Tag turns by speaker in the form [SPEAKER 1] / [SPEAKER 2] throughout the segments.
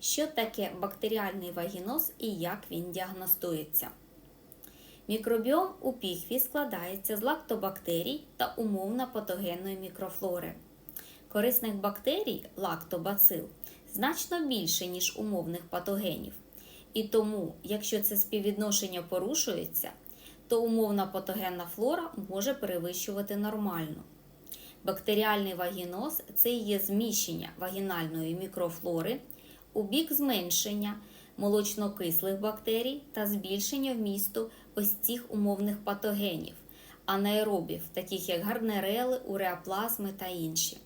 [SPEAKER 1] Що таке бактеріальний вагіноз і як він діагностується? Мікробіом у піхві складається з лактобактерій та умовно патогенної мікрофлори. Корисних бактерій лактобацил значно більше, ніж умовних патогенів. І тому, якщо це співвідношення порушується, то умовна патогенна флора може перевищувати нормальну. Бактеріальний вагіноз це є зміщення вагінальної мікрофлори у бік зменшення молочнокислих бактерій та збільшення вмісту ось цих умовних патогенів, анаеробів, таких як гарнерели, уреаплазми та інші.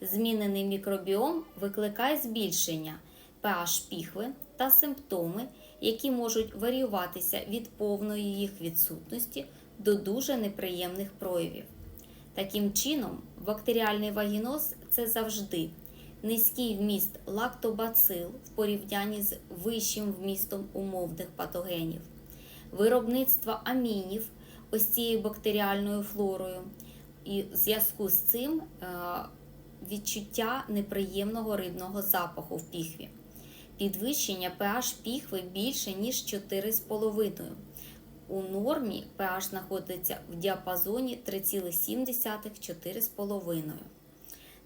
[SPEAKER 1] Змінений мікробіом викликає збільшення pH піхви та симптоми, які можуть варіюватися від повної їх відсутності до дуже неприємних проявів. Таким чином, бактеріальний вагіноз це завжди низький вміст лактобацил в порівнянні з вищим вмістом умовних патогенів, виробництво амінів ось цією бактеріальною флорою, і в зв'язку з цим е, відчуття неприємного рибного запаху в піхві. Підвищення pH піхви більше, ніж 4,5. У нормі pH знаходиться в діапазоні 3,7-4,5.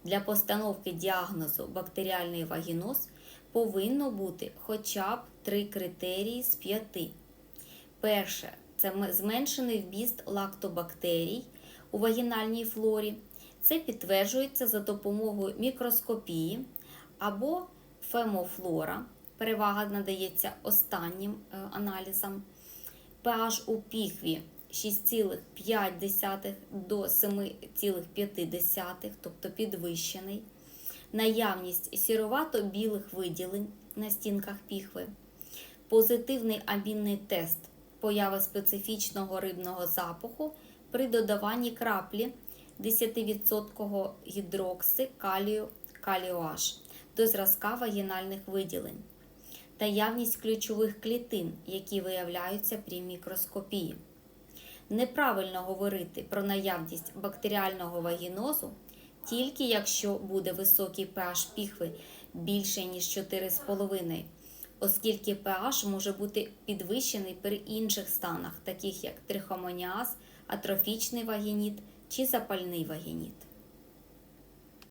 [SPEAKER 1] Для постановки діагнозу бактеріальний вагіноз повинно бути хоча б три критерії з п'яти. Перше це зменшений вміст лактобактерій у вагінальній флорі. Це підтверджується за допомогою мікроскопії або фемофлора. Перевага надається останнім е, аналізам. pH у піхві 6,5 до 7,5, тобто підвищений. Наявність сіровато-білих виділень на стінках піхви. Позитивний амінний тест появи специфічного рибного запаху при додаванні краплі 10% гідрокси калію каліоаш до зразка вагінальних виділень. Наявність ключових клітин, які виявляються при мікроскопії. Неправильно говорити про наявність бактеріального вагінозу тільки якщо буде високий pH піхви більше ніж 4,5, оскільки pH може бути підвищений при інших станах, таких як трихомоніаз, атрофічний вагініт чи запальний вагініт.